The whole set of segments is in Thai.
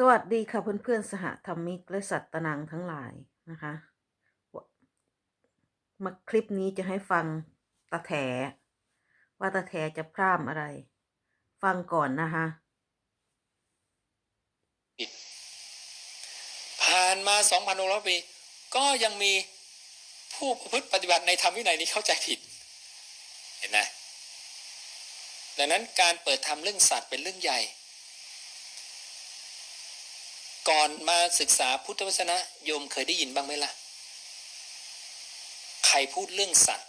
สวัสดีค่ะเพื่อนๆสหธรรมิกและสัตตนังทั้งหลายนะคะมาคลิปนี้จะให้ฟังตาแถ ว่าตาแถจะพร่ำอะไร ฟังก่อนนะคะผ่านมา2,600ปี ก็ยังมีผู้ประพฤติปฏิบัติในธรรมวินัยนี้เข้าใจผิด เห็นไหมดังนั้นการเปิดธรรมเรื่องสัตว์เป็นเรื่องใหญ่ ก่อนมาศึกษาพุทธวจนะโยมเคยได้ยินบ้างไหมล่ะ ใครพูดเรื่องสัตว์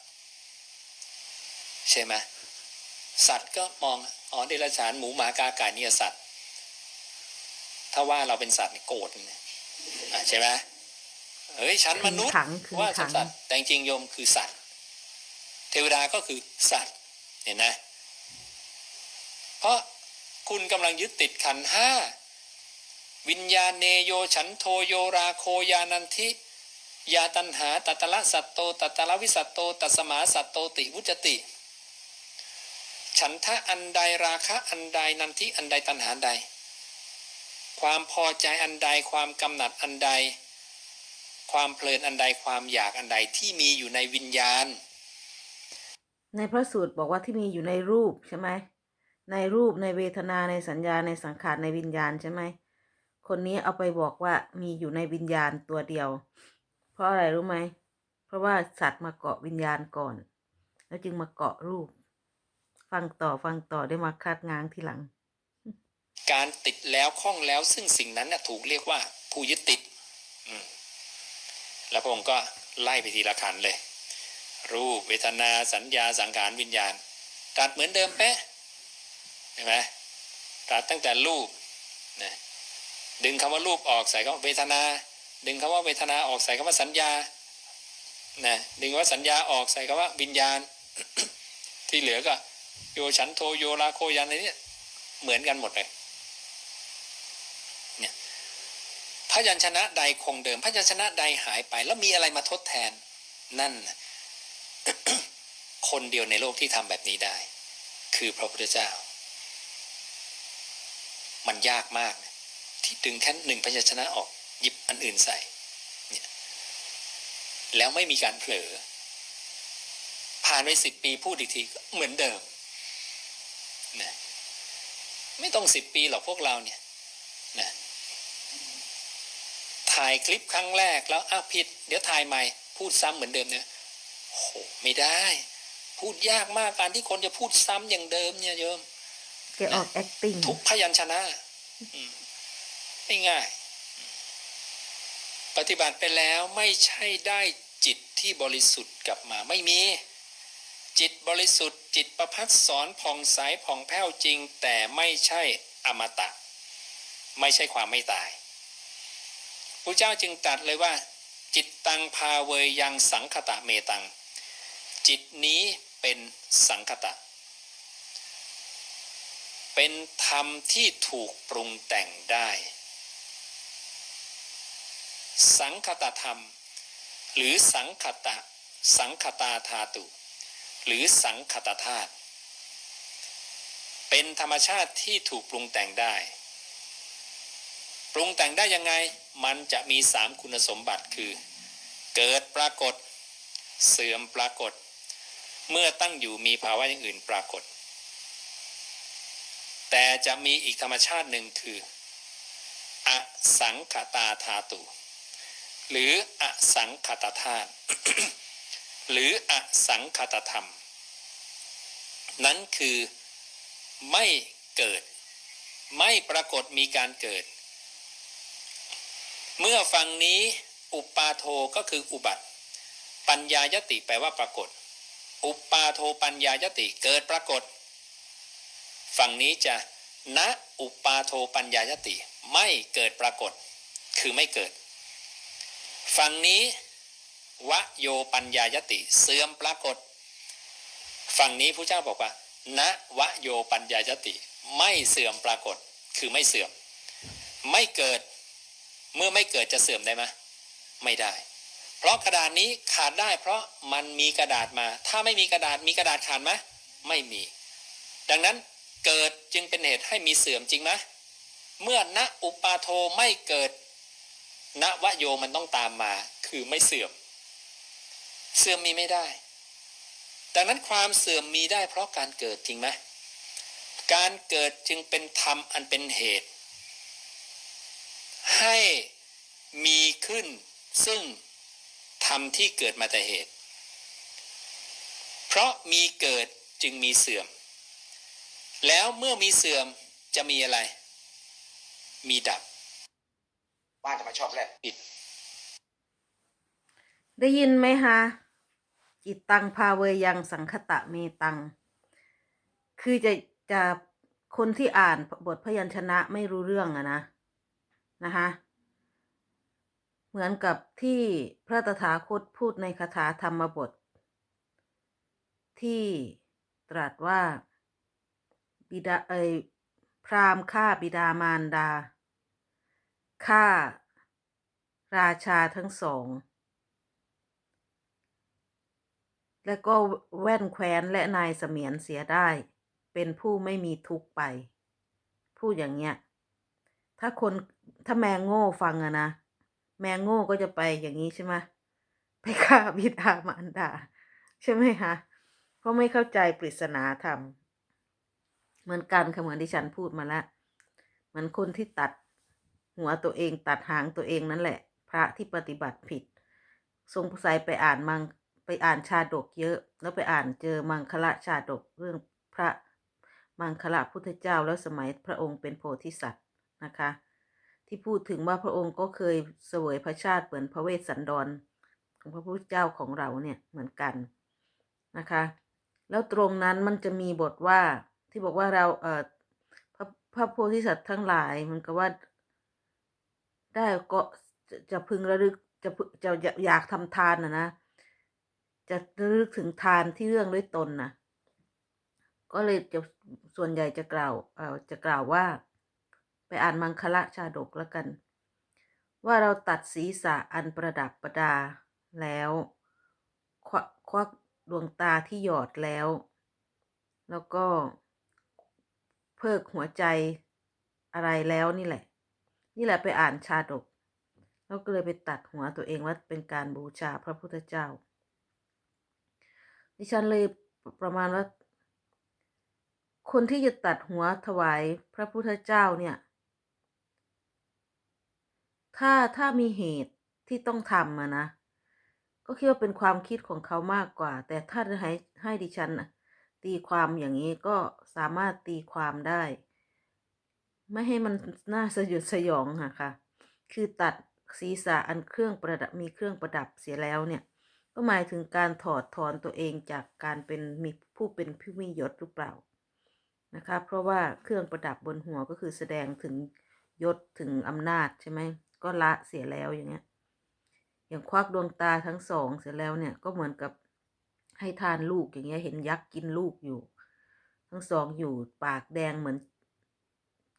ใช่ไหมสัตว์ก็มองอ๋อเดรัจฉานหมูหมากาไก่เนี่ยสัตว์ ถ้าว่าเราเป็นสัตว์นี่โกรธนะอะใช่ไหมเฮ้ยฉันมนุษย์ขึงขังขึงว่าฉัขันงสัตว์แต่จริงๆโยมคือสัตว์ เทวดาก็คือสัตว์เห็นไหมเพราะคุณกำลังยึดติดขันธ์ห้า วิญญาณเนโยฉันโทโยราโคยานันทิยาตันหาตัตละสัตโตตัตละวิสัตโตตัสมาสัตโตติวุจติ ฉันทะอันใดราคะอันใดนันทิอันใดตันหาใด ความพอใจอันใดความกำหนัดอันใด ความเพลินอันใดความอยากอันใดที่มีอยู่ในวิญญาณ ในพระสูตรบอกว่าที่มีอยู่ในรูปใช่ไหมในรูปในเวทนาในสัญญาในสังขารในวิญญาณใช่ไหม คนนี้เอาไปบอกว่ามีอยู่ในวิญญาณตัวเดียว เพราะอะไรรู้ไหม เพราะว่าสัตว์มาเกาะวิญญาณก่อน แล้วจึงมาเกาะรูป ฟังต่อฟังต่อได้มาคาดง้างทีหลัง การติดแล้วคล้องแล้วซึ่งสิ่งนั้นน่ะถูกเรียกว่าผู้ยึดติด แล้วพระองค์ก็ไล่ไปทีละขันเลย รูปเวทนาสัญญาสังขารวิญญาณตรัดเหมือนเดิมเป๊ะเห็นไหมตรัดตั้งแต่รูปนะ ดึงคำว่ารูปออกใส่คำว่าเวทนา ดึงคำว่าเวทนาออกใส่คำว่าสัญญานะดึงว่าสัญญาออกใส่คำว่าวิญญาณ ที่เหลือก็โยฉันโทโยราโคยันอะไรเนี่ยเหมือนกันหมดเลยเนี่ยพยัญชนะใดคงเดิมพยัญชนะใดหายไป แล้วมีอะไรมาทดแทนนั่นคนเดียวในโลกที่ทำแบบนี้ได้ คือพระพุทธเจ้า มันยากมากนะ ที่ดึงแค่หนึ่งพยัญชนะออกหยิบอันอื่นใส่เนี่ยแล้วไม่มีการเผลอ ผ่านไปสิบปีพูดอีกทีก็เหมือนเดิมนะไม่ต้องสิบปีหรอกพวกเราเนี่ยนะถ่ายคลิปครั้งแรกแล้วอ้าวผิด เดี๋ยวถ่ายใหม่ พูดซ้ำเหมือนเดิมเนี่ยโอ้โหไม่ได้ พูดยากมากการที่คนจะพูดซ้ำอย่างเดิมเนี่ยโยมแกออก acting ทุกพยัญชนะ อืมไม่ ง่ายปฏิบัติไปแล้วไม่ใช่ได้จิตที่บริสุทธิ์กลับมาไม่มี จิตบริสุทธิ์ จิตประพัดสอนผ่องใสผ่องแผ้วจริง แต่ไม่ใช่อมตะ ไม่ใช่ความไม่ตายพระเจ้าจึงตรัสเลยว่า จิตตังพาเวยยังสังคตะเมตัง จิตนี้เป็นสังคตะ เป็นธรรมที่ถูกปรุงแต่งได้ สังคตธรรม หรือสังคตะ สังคตาธาตุ หรือสังคตธาตุเป็นธรรมชาติที่ถูกปรุงแต่งได้ ปรุงแต่งได้ยังไงมันจะมีสามคุณสมบัติคือ เกิดปรากฏ เสื่อมปรากฏ เมื่อตั้งอยู่มีภาวะอย่างอื่นปรากฏ แต่จะมีอีกธรรมชาติหนึ่งคือ อสังขตาธาตุ หรืออสังขตธาตุหรืออสังขตธรรม นั้นคือไม่เกิด ไม่ปรากฏมีการเกิด เมื่อฟังนี้อุปาโทก็คืออุบัติ ปัญญายติแปลว่าปรากฏ อุปาโทปัญญายติเกิดปรากฏ ฝั่งนี้จะณอุปปาโทปัญญายติไม่เกิดปรากฏ คือไม่เกิด ฝั่งนี้วโยปัญญายติเสื่อมปรากฏ ฝั่งนี้พระเจ้าบอกว่าณวโยปัญญายติไม่เสื่อมปรากฏคือไม่เสื่อม ไม่เกิดเมื่อไม่เกิดจะเสื่อมได้ไหมไม่ได้ เพราะกระดาษนี้ขาดได้เพราะมันมีกระดาษมา ถ้าไม่มีกระดาษมีกระดาษขาดไหมไม่มี ดังนั้นเกิดจึงเป็นเหตุให้มีเสื่อมจริงไหมเมื่อณอุปาโทไม่เกิด ณวโยมันต้องตามมาคือไม่เสื่อม เสื่อมมีไม่ได้ ดังนั้นความเสื่อมมีได้เพราะการเกิดจริงไหมการเกิดจึงเป็นธรรมอันเป็นเหตุ ให้มีขึ้นซึ่งธรรมที่เกิดมาแต่เหตุ เพราะมีเกิดจึงมีเสื่อม แล้วเมื่อมีเสื่อมจะมีอะไร มีดับ บ้านจะมาชอบแหละปิด ได้ยินไหมคะจิตตังพาเวยังสังคตะเมตัง คือจะจะคนที่อ่านบทพยัญชนะไม่รู้เรื่องอะนะนะคะเหมือนกับที่พระตถาคตพูดในคาถาธรรมบท ที่ตรัสว่าบิดาเอยพราหมณ์ฆ่าบิดามารดา ฆ่าราชาทั้งสอง และก็แว่นแคว้นและนายเสมียนเสียได้ เป็นผู้ไม่มีทุกข์ไป พูดอย่างเงี้ย ถ้าคนถ้าแมงโง่ฟังอะนะ แมงโง่ก็จะไปอย่างนี้ใช่ไหมไปฆ่าบิดามารดา ใช่ไหมคะเพราะไม่เข้าใจปริศนาธรรม เหมือนกันค่ะเหมือนที่ฉันพูดมาแล้วเหมือนคนที่ตัด หัวตัวเองตัดหางตัวเองนั่นแหละ พระที่ปฏิบัติผิด ทรงใสัยไปอ่านมังไปอ่านชาดกเยอะ แล้วไปอ่านเจอมังคละชาดกเรื่องพระมังคละพุทธเจ้าแล้วสมัยพระองค์เป็นโพธิสัตว์นะคะ ที่พูดถึงว่าพระองค์ก็เคยเสวยพระชาติเหมือนพระเวสสันดร ของพระพุทธเจ้าของเราเนี่ยเหมือนกันนะคะ แล้วตรงนั้นมันจะมีบทว่าที่บอกว่าเราเอ่อพระพระโพธิสัตว์ทั้งหลายมันก็ว่า ได้ก็จะจะพึงระลึกจะพึจะจะอยากทำทานนะนะ จะระลึกถึงทานที่เรื่องด้วยตนนะก็เลยจะส่วนใหญ่จะกล่าวเอ่อจะกล่าวว่า ไปอ่านมังคละชาดกแล้วกัน ว่าเราตัดศีรษะอันประดับประดาแล้วควักควักดวงตาที่หยอดแล้ว แล้วก็เพิกหัวใจอะไรแล้วนี่แหละ นี่แหละไปอ่านชาดกแล้วก็เลยไปตัดหัวตัวเองว่าเป็นการบูชาพระพุทธเจ้า ดิฉันเลยประมาณว่า คนที่จะตัดหัวถวายพระพุทธเจ้าเนี่ย ถ้าถ้ามีเหตุที่ต้องทำอะนะ ก็คิดว่าเป็นความคิดของเขามากกว่า แต่ถ้าให้ให้ดิฉันตีความอย่างนี้ก็สามารถตีความได้ ไม่ให้มันน่าสยดสยองค่ะค่ะ คือตัดศีรษะอันเครื่องประดับมีเครื่องประดับเสียแล้วเนี่ย ก็หมายถึงการถอดถอนตัวเองจากการเป็นมีผู้เป็นผู้มียศหรือเปล่านะคะ เพราะว่าเครื่องประดับบนหัวก็คือแสดงถึงยศถึงอำนาจใช่ไหมก็ละเสียแล้วอย่างเงี้ย อย่างควักดวงตาทั้งสองเสร็จแล้วเนี่ยก็เหมือนกับให้ทานลูกอย่างเงี้ยเห็นยักษ์กินลูกอยู่ ทั้งสองอยู่ปากแดงเหมือน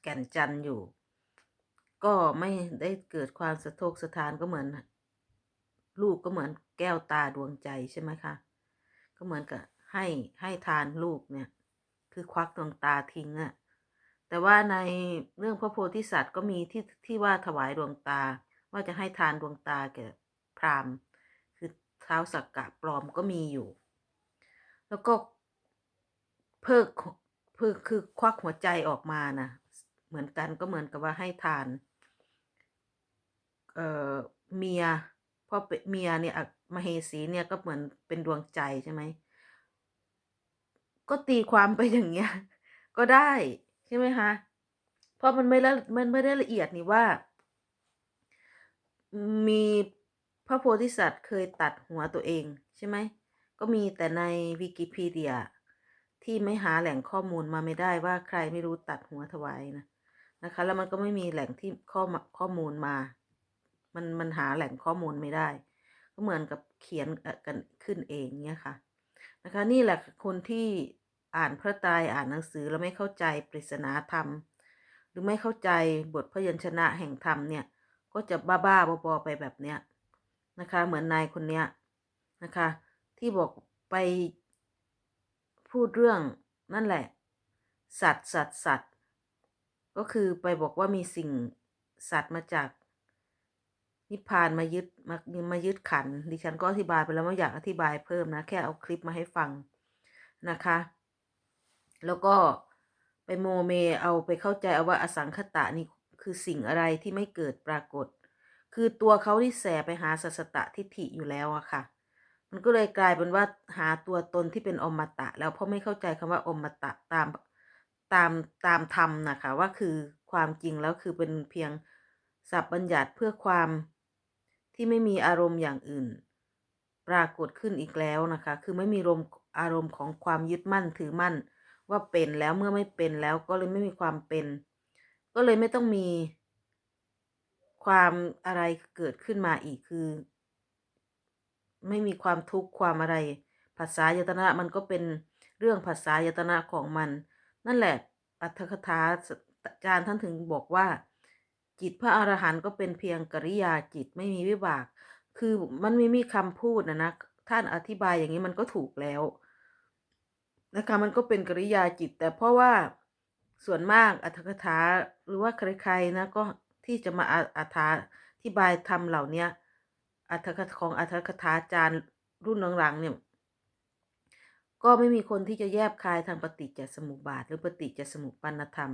แก่นจันอยู่ ก็ไม่ได้เกิดความสะทกสะทานก็เหมือน ลูกก็เหมือนแก้วตาดวงใจใช่ไหมคะ ก็เหมือนกับให้ให้ทานลูกเนี่ย คือควักดวงตาทิ้งอะแต่ว่าในเรื่องพระโพธิสัตว์ก็มีที่ที่ว่าถวายดวงตา ว่าจะให้ทานดวงตาแก่พราหมณ์ คือเท้าสักกะปลอมก็มีอยู่ แล้วก็เพิกเพิกคือควักหัวใจออกมานะ เหมือนกันก็เหมือนกับว่าให้ทาน เอ่อเมียพราะเปเมียเนี่ยอะมเหสีเนี่ยก็เหมือนเป็นดวงใจใช่ไหมก็ตีความไปอย่างเงี้ย ก็ได้ใช่ไหมคะเพราะมันไม่ละมันไม่ได้ละเอียดนี่ว่า มีพระโพธิสัตว์เคยตัดหัวตัวเองใช่ไหมก็มีแต่ในวิกิพีเดียที่ไม่หาแหล่งข้อมูลมาไม่ได้ว่าใครไม่รู้ตัดหัวถวายนะ นะคะ แล้วมันก็ไม่มีแหล่งที่ข้อมาข้อมูลมา มันมันหาแหล่งข้อมูลไม่ได้ ก็เหมือนกับเขียนกันขึ้นเองเนี่ยค่ะนะคะ นี่แหละคนที่อ่านพระไตรอ่านหนังสือแล้วไม่เข้าใจปริศนาธรรม หรือไม่เข้าใจบทพยัญชนะแห่งธรรมเนี่ย ก็จะบ้าๆบอๆไปแบบเนี้ยนะคะ เหมือนนายคนเนี้ยนะคะ ที่บอกไปพูดเรื่องนั่นแหละ สัตว์สัตว์สัตว์ ก็คือไปบอกว่ามีสิ่งสัตว์มาจากนิพพานมายึดมามายึดขัน ดิฉันก็อธิบายไปแล้วไม่อยากอธิบายเพิ่มนะ แค่เอาคลิปมาให้ฟังนะคะ แล้วก็ไปโมเมเอาไปเข้าใจเอาว่าอสังคตะนี่คือสิ่งอะไรที่ไม่เกิดปรากฏ คือตัวเขาที่แสไปหาสัสตตะทิฏฐิอยู่แล้วอะค่ะ มันก็เลยกลายเป็นว่าหาตัวตนที่เป็นอมตะ แล้วเพราะไม่เข้าใจคำว่าอมตะตาม ตามตามธรรมนะคะว่าคือความจริงแล้วคือเป็นเพียงศัพท์บัญญัติเพื่อความที่ไม่มีอารมณ์อย่างอื่น ปรากฏขึ้นอีกแล้วนะคะ คือไม่มีรมอารมณ์ของความยึดมั่นถือมั่น ว่าเป็นแล้วเมื่อไม่เป็นแล้วก็เลยไม่มีความเป็น ก็เลยไม่ต้องมี ความอะไรเกิดขึ้นมาอีกคือ ไม่มีความทุกข์ความอะไร ภาษายตนะมันก็เป็นเรื่องภาษายตนะของมัน นั่นแหละ อัตถคถาอาจารย์ท่านถึงบอกว่า จิตพระอรหันต์ก็เป็นเพียงกริยาจิตไม่มีวิบาก คือมันไม่มีคำพูดนะนะท่านอธิบายอย่างนี้มันก็ถูกแล้วนะคะมันก็เป็นกริยาจิต แต่เพราะว่าส่วนมากอัตถกถาหรือว่าใครๆนะก็ที่จะมาอธิบายธรรมเหล่านี้อัตถกถาของอัตถกถาจารย์รุ่นหลังๆเนี่ย ก็ไม่มีคนที่จะแยบคายทางปฏิจจสมุปบาท หรือปฏิจจสมุปปนธรรม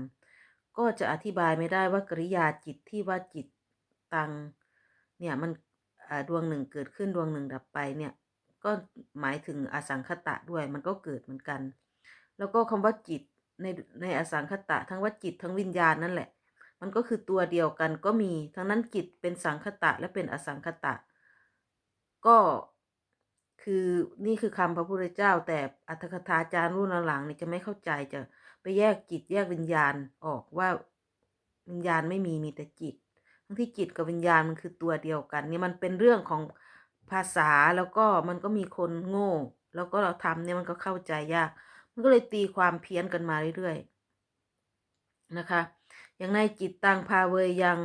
ก็จะอธิบายไม่ได้ว่ากริยาจิตที่ว่าจิตตังเนี่ยมันดวงหนึ่งเกิดขึ้นดวงหนึ่งดับไปเนี่ยก็หมายถึงอสังคตะด้วยมันก็เกิดเหมือนกัน แล้วก็คำว่าจิตในในอสังคตะ ทั้งว่าจิตทั้งวิญญาณนั่นแหละ มันก็คือตัวเดียวกันก็มีทั้งนั้นจิตเป็นสังคตะและเป็นอสังคตะ ก็ คือนี่คือคำพระพุทธเจ้า แต่อัตถกถาจารย์รุ่นหลังๆนี่จะไม่เข้าใจจะไปแยกจิตแยกวิญญาณออกว่าวิญญาณไม่มีมีแต่จิต ทั้งที่จิตกับวิญญาณมันคือตัวเดียวกัน นี่มันเป็นเรื่องของภาษาแล้วก็มันก็มีคนโง่ แล้วก็เราทำเนี่ยมันก็เข้าใจยาก มันก็เลยตีความเพี้ยนกันมาเรื่อยๆนะคะ อย่างในจิตตังพาเวยัง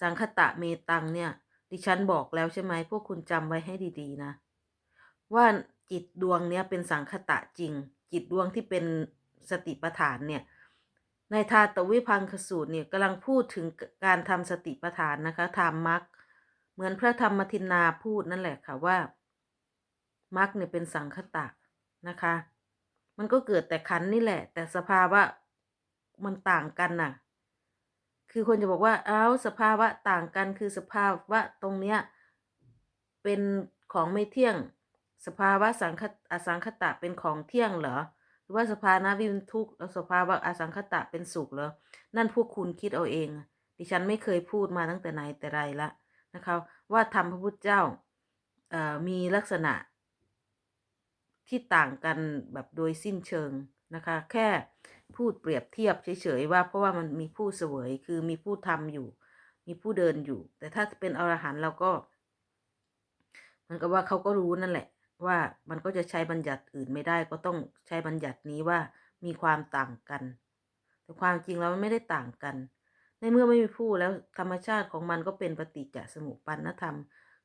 สังคตะเมตังเนี่ย ดิฉันบอกแล้วใช่ไหมพวกคุณจำไว้ให้ดีๆนะ ว่าจิตดวงเนี้ยเป็นสังคตะจริง จิตดวงที่เป็นสติปัฏฐานเนี่ยในทาตวิพังคสูตรเนี่ยกำลังพูดถึงการทำสติปัฏฐานนะคะทำมรรคเหมือนพระธรรมทินนาพูดนั่นแหละค่ะว่ามรรคเนี่ยเป็นสังคตะนะคะ มันก็เกิดแต่ขันนี่แหละ แต่สภาวะมันต่างกันน่ะ คือคนจะบอกว่าเอ้าสภาวะต่างกันคือสภาวะตรงเนี้ยเป็นของไม่เที่ยง สภาวะสังคอสังคตะเป็นของเที่ยงเหรอ หรือว่าสภาวะวินทุกข์สภาวะอสังคตะเป็นสุขเหรอ นั่นพวกคุณคิดเอาเอง ดิฉันไม่เคยพูดมาตั้งแต่ไหนแต่ไรละนะคะว่าธรรมพระพุทธเจ้ามีลักษณะที่ต่างกันแบบโดยสิ้นเชิงนะคะ แค่พูดเปรียบเทียบเฉยๆว่าเพราะว่ามันมีผู้เสวยคือมีผู้ทำอยู่ มีผู้เดินอยู่ แต่ถ้าเป็นอรหันต์เราก็ มันก็ว่าเขาก็รู้นั่นแหละ ว่ามันก็จะใช้บัญญัติอื่นไม่ได้ก็ต้องใช้บัญญัตินี้ว่ามีความต่างกัน แต่ความจริงแล้วมันไม่ได้ต่างกัน ในเมื่อไม่มีผู้แล้วธรรมชาติของมันก็เป็นปฏิจจสมุปปนธรรม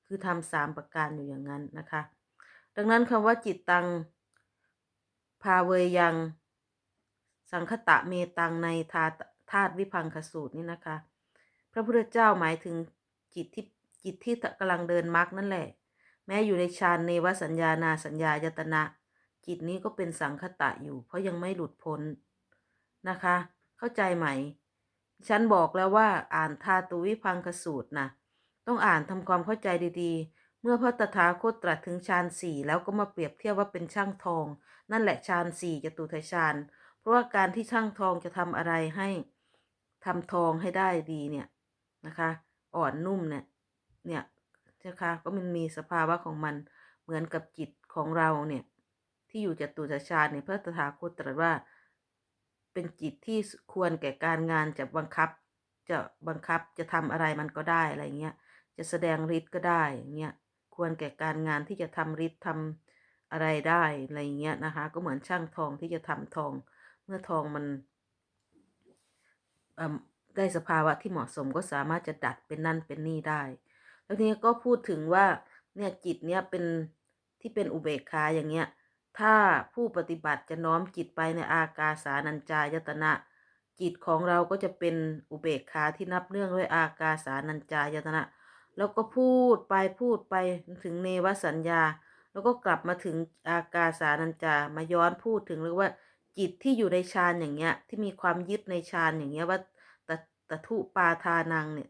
คือทำสามประการอยู่อย่างนั้นนะคะ ดังนั้นคำว่าจิตตังพาเวยัง สังคตะเมตังในธาธาตุวิพังคสูตรนี่นะคะ พระพุทธเจ้าหมายถึงจิตที่จิตที่กำลังเดินมรรคนั่นแหละ แม้อยู่ในฌานเนวสัญญานาสัญญายตนะ จิตนี้ก็เป็นสังคตะอยู่ เพราะยังไม่หลุดพ้นนะคะ เข้าใจไหม ฉันบอกแล้วว่าอ่านธาตุวิพังคสูตรนะต้องอ่านทำความเข้าใจดีๆ เมื่อพระตถาคตตรัสถึงฌานสี่แล้วก็มาเปรียบเทียบว่าเป็นช่างทอง นั่นแหละฌานสี่จตุทัชฌานเพราะว่าการที่ช่างทองจะทำอะไรให้ทำทองให้ได้ดีเนี่ยนะคะ อ่อนนุ่มเนี่ยเนี่ย นะคะก็มันมีสภาวะของมันเหมือนกับจิตของเราเนี่ย ที่อยู่จตุทัชฌานเนี่ยพระตถาคตตรัสว่า เป็นจิตที่ควรแก่การงานจะบังคับ จะบังคับจะทำอะไรมันก็ได้อะไรเงี้ยจะแสดงฤทธิ์ก็ได้เงี้ยควรแก่การงานที่จะทำฤทธิ์ทำอะไรได้อะไรเงี้ยนะคะ ก็เหมือนช่างทองที่จะทำทอง เมื่อทองมันได้สภาวะที่เหมาะสมก็สามารถจะดัดเป็นนั่นเป็นนี่ได้ แล้วทีนี้ก็พูดถึงว่าเนี่ยจิตเนี่ยเป็นที่เป็นอุเบกขาอย่างเงี้ย ถ้าผู้ปฏิบัติจะน้อมจิตไปในอากาสานัญจายตนะ จิตของเราก็จะเป็นอุเบกขาที่นับเนื่องด้วยอากาสานัญจายตนะ แล้วก็พูดไปพูดไปถึงเนวสัญญา แล้วก็กลับมาถึงอากาสานัญจามาย้อนพูดถึงเรียกว่าจิตที่อยู่ในฌานอย่างเงี้ย ที่มีความยึดในฌานอย่างเงี้ยว่าตะตะทุปาทานังเนี่ย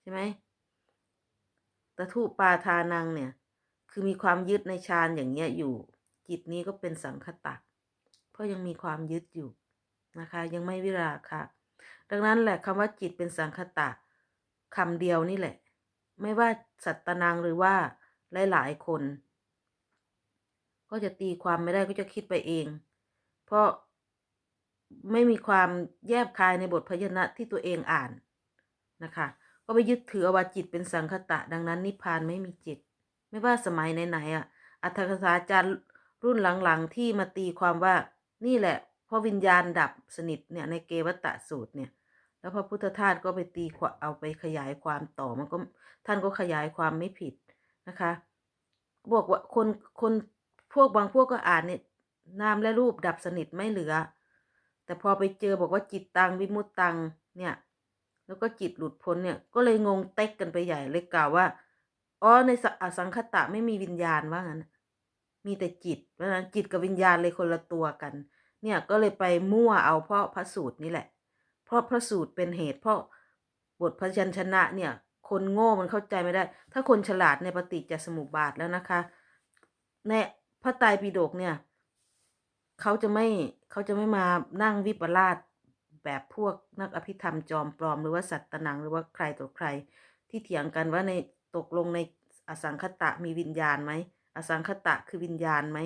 ใช่ไหม ตะทุปาทานังเนี่ย คือมีความยึดในฌานอย่างเงี้ยอยู่ จิตนี้ก็เป็นสังคตะเพราะยังมีความยึดอยู่นะคะ ยังไม่วิราคะดังนั้นแหละคำว่าจิตเป็นสังคตะคำเดียวนี่แหละ ไม่ว่าสัตตนังหรือว่าหลายๆคน ก็จะตีความไม่ได้ก็จะคิดไปเอง เพราะไม่มีความแยบคายในบทพยัญชนะที่ตัวเองอ่านนะคะ ก็ไปยึดถืออว่าจิตเป็นสังคตะ ดังนั้นนิพพานไม่มีจิต ไม่ว่าสมัยไหนๆอะ อัตถกถาจารย์รุ่นหลังๆที่มาตีความว่านี่แหละเพราะวิญญาณดับสนิทเนี่ยในเกวัตตะสูตรเนี่ย แล้วพระพุทธทาสก็ไปตีควเอาไปขยายความต่อมันก็ท่านก็ขยายความไม่ผิดนะคะบอกว่าคนคนพวกบางพวกก็อ่านเนี่ยนามและรูปดับสนิทไม่เหลือ แต่พอไปเจอบอกว่าจิตตังวิมุตตังเนี่ย แล้วก็จิตหลุดพ้นเนี่ย ก็เลยงงเต็กกันไปใหญ่เลยกล่าวว่า อ๋อในสอสังคตะไม่มีวิญญาณว่างั้น มีแต่จิต เพราะฉะนั้นจิตกับวิญญาณเลยคนละตัวกัน เนี่ยก็เลยไปมั่วเอาเพราะพระสูตรนี่แหละ เพราะพระสูตรเป็นเหตุ เพราะบทพยัญชนะเนี่ย คนโง่มันเข้าใจไม่ได้ ถ้าคนฉลาดในปฏิจจสมุปบาทแล้วนะคะ ในพระไตรปิฎกเนี่ย เขาจะไม่เขาจะไม่มานั่งวิปลาส แบบพวกนักอภิธรรมจอมปลอมหรือว่าสัตตนังหรือว่าใครต่อใคร ที่เถียงกันว่าในตกลงในอสังคตะมีวิญญาณไหมอสังคตะคือวิญญาณไหม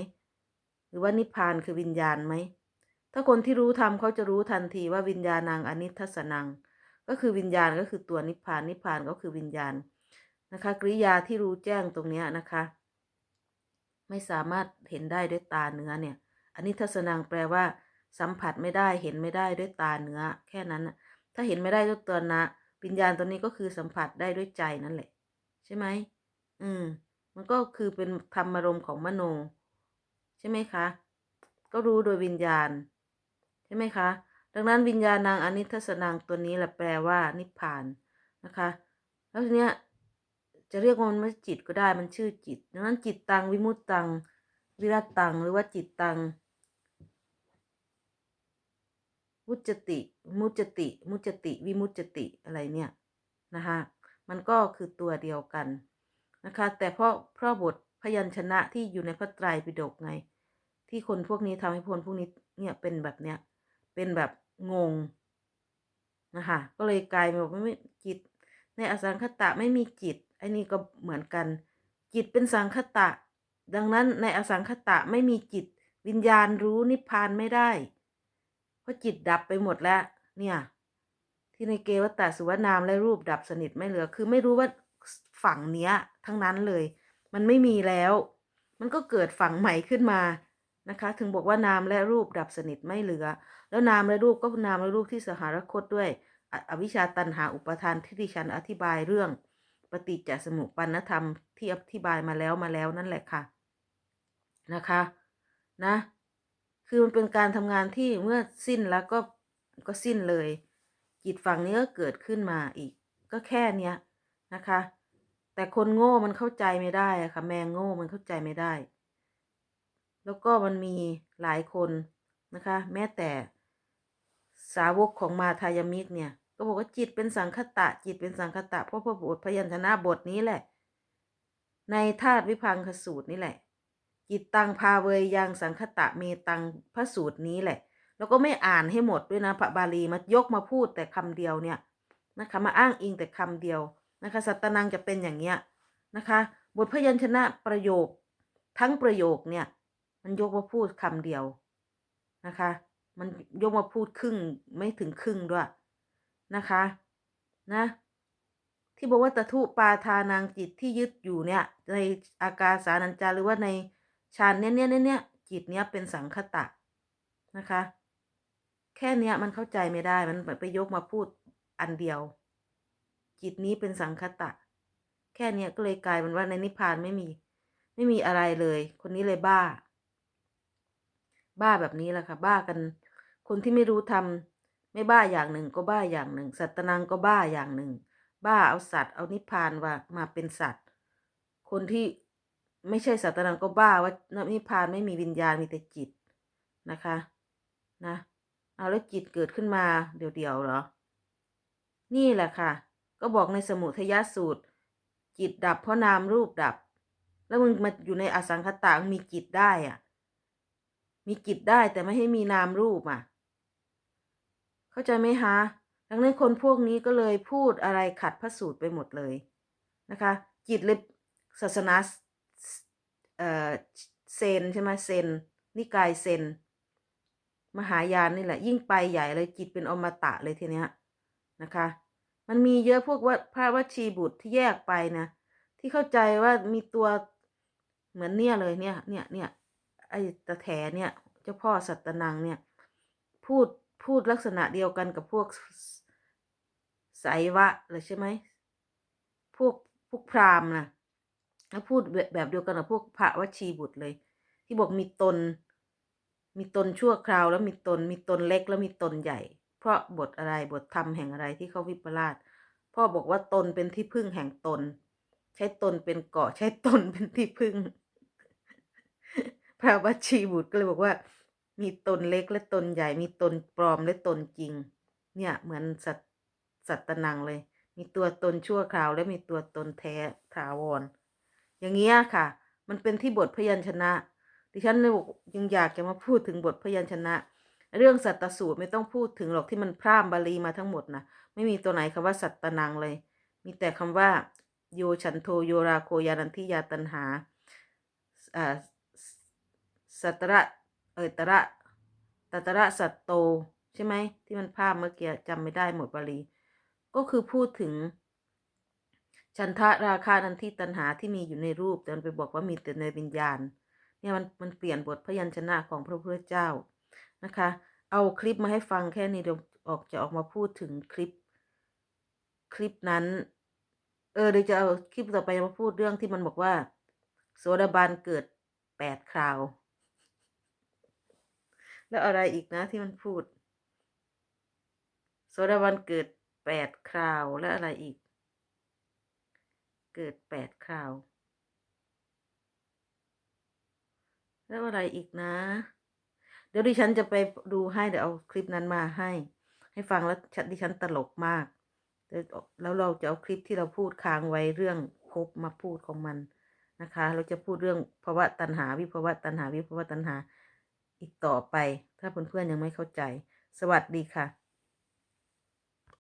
หรือว่านิพพานคือวิญญาณไหมถ้าคนที่รู้ธรรมเขาจะรู้ทันทีว่าวิญญาณังอนิทัสนัง ก็คือวิญญาณก็คือตัวนิพพานนิพพานก็คือวิญญาณนะคะกริยาที่รู้แจ้งตรงนี้นะคะ ไม่สามารถเห็นได้ด้วยตาเนื้อเนี่ยอนิทัสนังแปลว่า สัมผัสไม่ได้เห็นไม่ได้ด้วยตาเนื้อ แค่นั้นน่ะถ้าเห็นไม่ได้ด้วยตัวนะวิญญาณตัวนี้ก็คือสัมผัสได้ด้วยใจนั่นแหละ ใช่ไหมอืม มันก็คือเป็นธรรมารมณ์ของมโน ใช่ไหมคะ ก็รู้โดยวิญญาณ ใช่ไหมคะ ดังนั้นวิญญาณนางอนิทัสนังตัวนี้แหละแปลว่า นิพพานนะคะ แล้วทีเนี้ยจะเรียกว่ามันไม่จิตก็ได้มันชื่อจิต ดังนั้นจิตตังวิมุตตัง วิรัตตังหรือว่าจิตตัง มุจจติ มุจจติ มุจจติ วิมุจจติอะไรเนี่ยนะคะมันก็คือตัวเดียวกันนะคะ แต่เพราะเพราะบทพยัญชนะที่อยู่ในพระไตรปิฎกไง ที่คนพวกนี้ทำให้คนพวกนี้เนี่ยเป็นแบบเนี้ยเป็นแบบงงนะคะก็เลยกลายเป็นบอกไม่จิต ในอสังคตะไม่มีจิตไอ้นี่ก็เหมือนกัน จิตเป็นสังคตะ ดังนั้นในอสังคตะไม่มีจิต วิญญาณรู้นิพพานไม่ได้ ราะจิตดับไปหมดแล้ว เนี่ย ที่ในเกวัตตสุวรรณามและรูปดับสนิทไม่เหลือ คือไม่รู้ว่าฝั่งเนี้ย ทั้งนั้นเลย มันไม่มีแล้ว มันก็เกิดฝั่งใหม่ขึ้นมานะคะ ถึงบอกว่านามและรูปดับสนิทไม่เหลือ แล้วนามและรูปก็นามและรูปที่สหรคตด้วยออวิชชาตันหาอุปทานที่ดิฉันอธิบายเรื่อง ปฏิจจสมุปปนธรรมที่อธิบายมาแล้วมาแล้วนั่นแหละค่ะ นะคะ นะ คือมันเป็นการทำงานที่เมื่อสิ้นแล้วก็ก็สิ้นเลย จิตฝั่งนี้ก็เกิดขึ้นมาอีก ก็แค่เนี้ยนะคะ แต่คนโง่มันเข้าใจไม่ได้อะค่ะ แมงโง่มันเข้าใจไม่ได้ แล้วก็มันมีหลายคนนะคะ แม้แต่สาวกของมาทายมิกเนี่ย ก็บอกว่าจิตเป็นสังคตะ จิตเป็นสังคตะเพราะพระบทพยัญชนะบทนี้แหละ ในธาตุวิพังคสูตรนี่แหละ จิตตังพาเวยยังสังคตะเมตังพระสูตรนี้แหละ แล้วก็ไม่อ่านให้หมดด้วยนะพระบาลีมายกมาพูดแต่คำเดียวเนี่ยนะคะมาอ้างอิงแต่คำเดียวนะคะสัตตนังจะเป็นอย่างเงี้ยนะคะ บทพยัญชนะประโยคทั้งประโยคเนี่ย มันยกมาพูดคำเดียวนะคะ มันยกมาพูดครึ่งไม่ถึงครึ่งด้วยนะคะนะที่บอกว่าตะทุปาทานางจิตที่ยึดอยู่เนี่ยในอากาสานัญจาหรือว่าใน ฌานเนี้ยเนี้ยเนี้ยจิตเนี้ยเป็นสังคตะนะคะ แค่เนี้ยมันเข้าใจไม่ได้มันไปยกมาพูดอันเดียว จิตนี้เป็นสังคตะ แค่เนี้ยก็เลยกลายเป็นว่าในนิพพานไม่มี ไม่มีอะไรเลย คนนี้เลยบ้า บ้าแบบนี้แหละค่ะ บ้ากัน คนที่ไม่รู้ทำไม่บ้าอย่างหนึ่งก็บ้าอย่างหนึ่ง สัตตนังก็บ้าอย่างหนึ่ง บ้าเอาสัตว์เอานิพพานว่ามาเป็นสัตว์ คนที่ ไม่ใช่สัตตนังก็บ้าว่านิพพานไม่มีวิญญาณมีแต่จิตนะคะ นะ เอาแล้วจิตเกิดขึ้นมาเดี๋ยวๆเหรอ นี่แหละค่ะ ก็บอกในสมุทยสูตร จิตดับเพราะนามรูปดับ แล้วมึงมาอยู่ในอสังขตางมีจิตได้อะ มีจิตได้แต่ไม่ให้มีนามรูปอะ เข้าใจไหมคะดังนั้นคนพวกนี้ก็เลยพูดอะไรขัดพระสูตรไปหมดเลยนะคะ จิตเลยศาสนา เอ่อเซนใช่ไหมเซนนิกายเซน มหายานนี่แหละ ยิ่งไปใหญ่เลยจิตเป็นอมตะเลยทีเนี้ยนะคะ มันมีเยอะพวกว่าพระวชีบุตรที่แยกไปนะ ที่เข้าใจว่ามีตัวเหมือนเนี่ยเลยเนี่ยเนี่ยเนี่ยไอ้ตะแถเนี่ยเจ้าพ่อสัตตนังเนี่ย พูดพูดลักษณะเดียวกันกับพวกไสยวะเลยใช่ไหมพวกพวกพราหมณ์นะ แล้วพูดแบบเดียวกันกับพวกพระวชีบุตรเลย ที่บอกมีตน มีตนชั่วคราว แล้วมีตนมีตนเล็กแล้วมีตนใหญ่ เพราะบทอะไรบทธรรมแห่งอะไรที่เขาวิปลาสพ่อบอกว่าตนเป็นที่พึ่งแห่งตน ใช้ตนเป็นเกาะใช้ตนเป็นที่พึ่ง พระวชชีบุตรก็เลยบอกว่า มีตนเล็กและตนใหญ่ มีตนปลอมและตนจริง เนี่ยเหมือนสัตสัตตนังเลย มีตัวตนชั่วคราว และมีตัวตนแท้ถาวร อย่างเงี้ยค่ะ มันเป็นที่บทพยัญชนะ ดิฉันเลยยังอยากจะมาพูดถึงบทพยัญชนะ เรื่องสัตตสูตรไม่ต้องพูดถึงหรอกที่มันพร่ำบาลีมาทั้งหมดนะไม่มีตัวไหนคำว่าสัตตนังเลย มีแต่คำว่า โยฉันโทโยราโคยานันทิยาตันหาอ่าสัตระเอตระตัตระสัตโต ใช่ไหมที่มันภาพเมื่อกี้จำไม่ได้หมดบาลี ก็คือพูดถึง ฉันทะราคานันทิตันหาที่มีอยู่ในรูปแต่มันไปบอกว่ามีแต่ในวิญญาณ เนี่ยมันมันเปลี่ยนบทพยัญชนะของพระพุทธเจ้านะคะ เอาคลิปมาให้ฟังแค่นี้เดี๋ยวออกจะออกมาพูดถึงคลิป คลิปนั้น เออเดี๋ยวจะเอาคลิปต่อไปมาพูดเรื่องที่มันบอกว่า โสดาบันเกิดแปดคราว แล้วอะไรอีกนะที่มันพูด โสดาบันเกิดแปดคราวแล้วอะไรอีก เกิดแปดคราว แล้วอะไรอีกนะ เดี๋ยวดิฉันจะไปดูให้เดี๋ยวเอาคลิปนั้นมาให้ ให้ฟังแล้วดิฉันตลกมากแล้วเราจะเอาคลิปที่เราพูดค้างไว้เรื่องภพมาพูดของมันนะคะ เราจะพูดเรื่องภาวะตัณหาวิภาวะตัณหาวิภาวะตัณหาอีกต่อไป ถ้าเพื่อนๆยังไม่เข้าใจ สวัสดีค่ะ